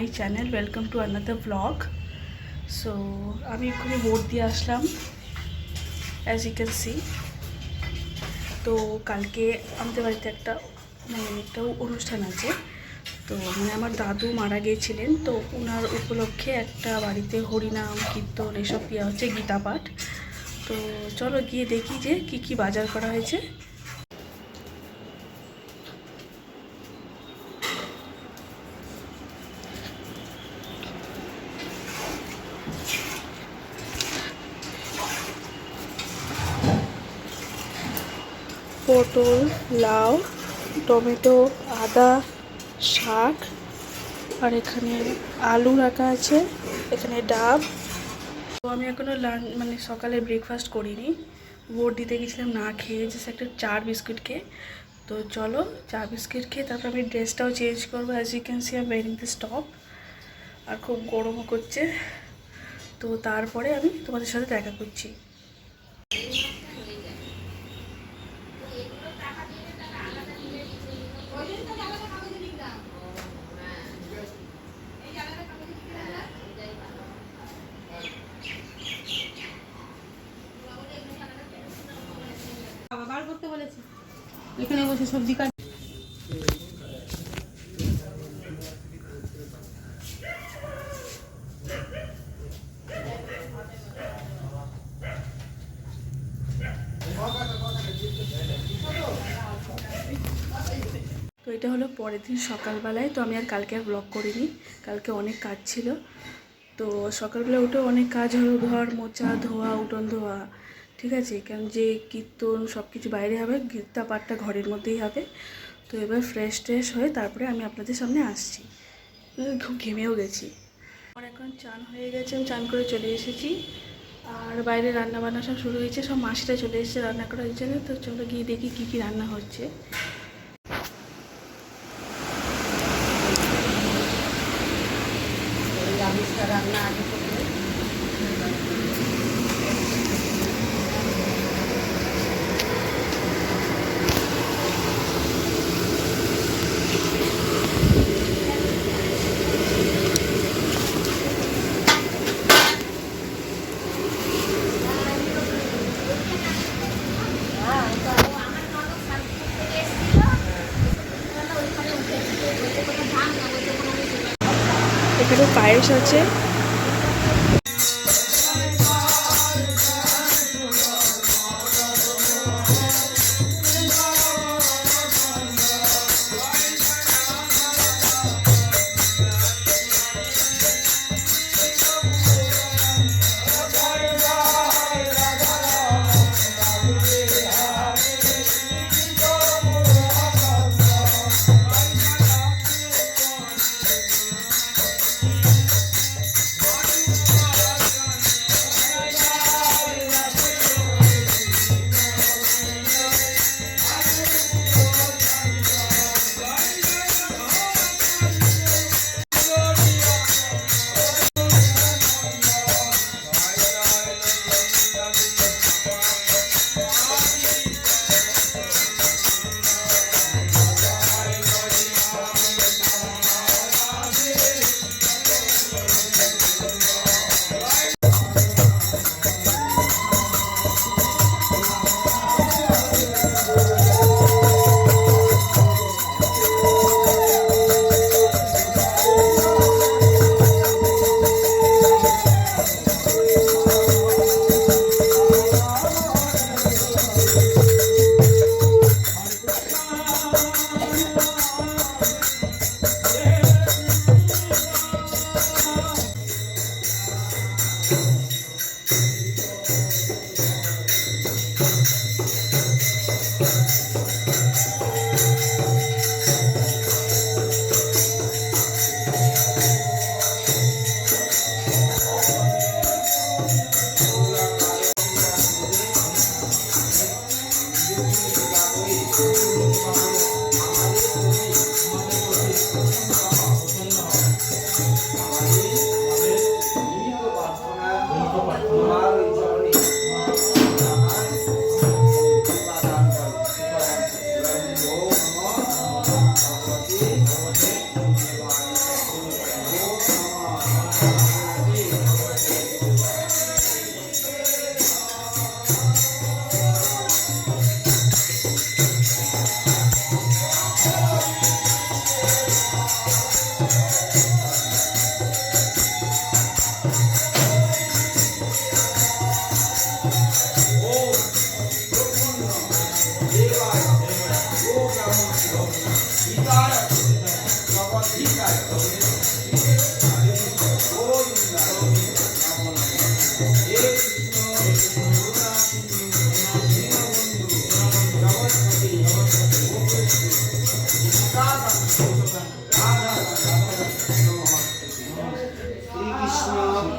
My channel welcome to another blog so আমি এক্ষুনি vote দিয়ে আসলাম অ্যাজ ইউ ক্যান সি তো কালকে আমাদের বাড়িতে একটা মানে একটা অনুষ্ঠান আছে। তো মানে আমার দাদু মারা গিয়েছিলেন, তো ওনার উপলক্ষে একটা বাড়িতে হরিনাম, কীর্তন এসব দেওয়া হচ্ছে গীতা পাঠ তো চলো গিয়ে দেখি যে কি কি বাজার করা হয়েছে। পটল, লাউ, টমেটো, আদা, শাক, আর এখানে আলু রাখা আছে, এখানে ডাব। তো আমি এখনও লাঞ্চ মানে সকালে ব্রেকফাস্ট করিনি। ভোট দিতে গেছিলাম, না খেয়ে জাস্ট একটা চার বিস্কুট খেয়ে। তো চলো, চা বিস্কিট খেয়ে তারপর আমি ড্রেসটাও চেঞ্জ করব। As you can see I'm wearing this top আর খুব গরমও করছে। তো তারপরে আমি তোমাদের সাথে দেখা করছি। এখানে বসে সবজি কাট তো এটা হলো পরের দিন সকালবেলায়, তো আমি আর কালকে আর ব্লগ করিনি, কালকে অনেক কাজ ছিল। তো সকালবেলা উঠে অনেক কাজ হলো, ঘর মোচা ধোয়া, উঠোন ধোয়া। ঠিক আছে, কারণ যে কীর্তন সব কিছু বাইরে হবে, গীতা পাঠটা ঘরের মধ্যেই হবে। তো এবার ফ্রেশ ট্রেশ হয়ে তারপরে আমি আপনাদের সামনে আসছি। খুব ঘেমেও গেছি। আমার এখন চান হয়ে গেছে, আমি চান করে চলে এসেছি। আর বাইরে রান্না বান্না সব শুরু হয়েছে, সব মাসিটা চলে এসেছে রান্না করার জন্য। তো চলো গিয়ে দেখি কী কী রান্না হচ্ছে। রান্না আগে পায়েস আছে। いいから。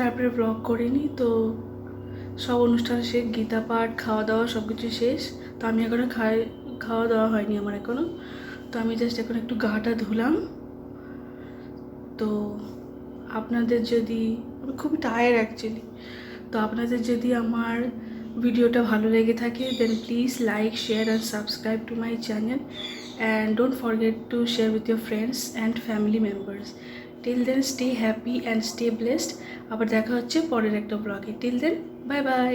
তারপরে ব্লগ করিনি, তো সব অনুষ্ঠান শেষ, গীতা পাঠ খাওয়া দাওয়া সব কিছু শেষ। তো আমি এখনও খাই খাওয়া দাওয়া হয়নি আমার এখনও তো আমি জাস্ট এখন একটু গাটা ধুলাম। তো আপনাদের যদি, আমি খুবই টায়ার্ড অ্যাকচুয়ালি তো আপনাদের যদি আমার ভিডিওটা ভালো লেগে থাকে then please like share and subscribe to my channel and don't forget to share with your friends and family members till then stay happy and stay blessed আবার দেখা হচ্ছে পরের একটা ব্লগে টিল দেন বাই বাই